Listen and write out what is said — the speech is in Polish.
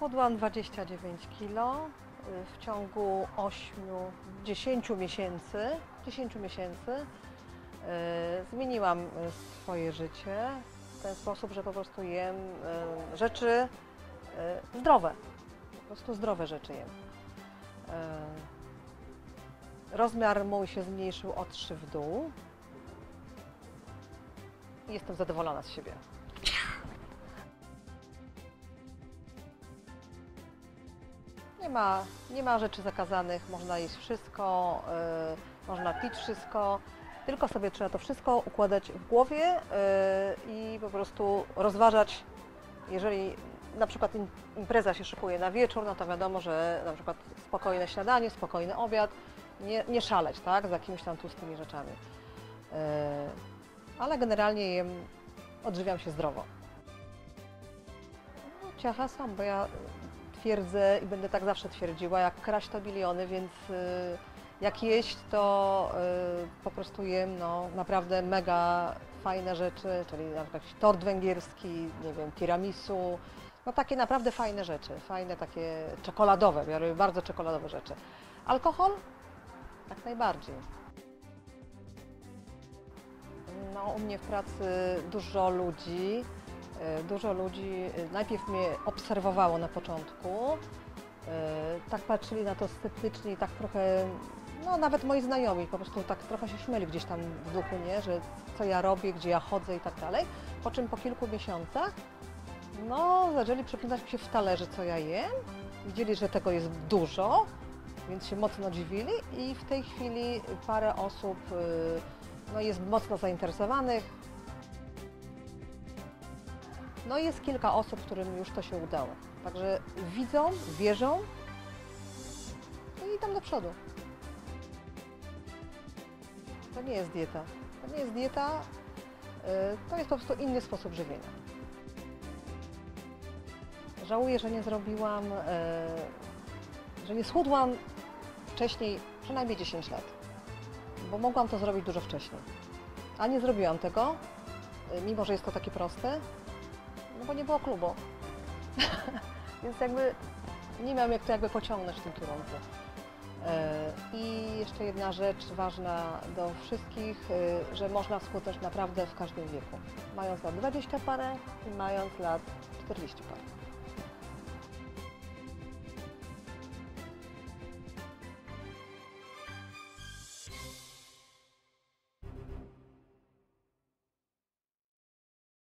Schudłam 29 kg w ciągu 8-10 miesięcy. 10 miesięcy e, zmieniłam e, swoje życie w ten sposób, że po prostu jem e, rzeczy zdrowe. Po prostu zdrowe rzeczy jem. Rozmiar mój się zmniejszył o 3 w dół. Jestem zadowolona z siebie. Nie ma, nie ma rzeczy zakazanych, można jeść wszystko, y, można pić wszystko, tylko sobie trzeba to wszystko układać w głowie y, i po prostu rozważać, jeżeli na przykład im- impreza się szykuje na wieczór, no to wiadomo, że na przykład spokojne śniadanie, spokojny obiad, nie, nie szaleć, tak, z jakimiś tam tłustymi rzeczami. Y, ale generalnie jem, odżywiam się zdrowo. No, ciacha sam, bo ja twierdzę i będę tak zawsze twierdziła, jak kraść to biliony, więc y, jak jeść, to y, po prostu jem no, naprawdę mega fajne rzeczy, czyli na przykład tort węgierski, nie wiem, tiramisu, no takie naprawdę fajne rzeczy, fajne takie czekoladowe, robię bardzo czekoladowe rzeczy. Alkohol? Jak najbardziej. No, u mnie w pracy dużo ludzi, dużo ludzi e, najpierw mnie obserwowało na początku, e, tak patrzyli na to sceptycznie i tak trochę, no nawet moi znajomi po prostu tak trochę się śmieli gdzieś tam w duchu, nie, że co ja robię, gdzie ja chodzę i tak dalej. Po czym po kilku miesiącach, no zaczęli przyglądać mi się w talerze, co ja jem, widzieli, że tego jest dużo, więc się mocno dziwili i w tej chwili parę osób no, jest mocno zainteresowanych. No jest kilka osób, którym już to się udało. Także widzą, wierzą i idą do przodu. To nie jest dieta. To nie jest dieta, y, to jest po prostu inny sposób żywienia. Żałuję, że nie zrobiłam, y, że nie schudłam wcześniej przynajmniej 10 lat bo mogłam to zrobić dużo wcześniej. A nie zrobiłam tego, y, mimo że jest to takie proste, no bo nie było klubu. Więc jakby nie miałam jak to jakby pociągnąć w tym kierunku. E, I jeszcze jedna rzecz ważna do wszystkich, y, że można schudnąć naprawdę w każdym wieku. Mając lat 20 parę i mając lat 40 parę.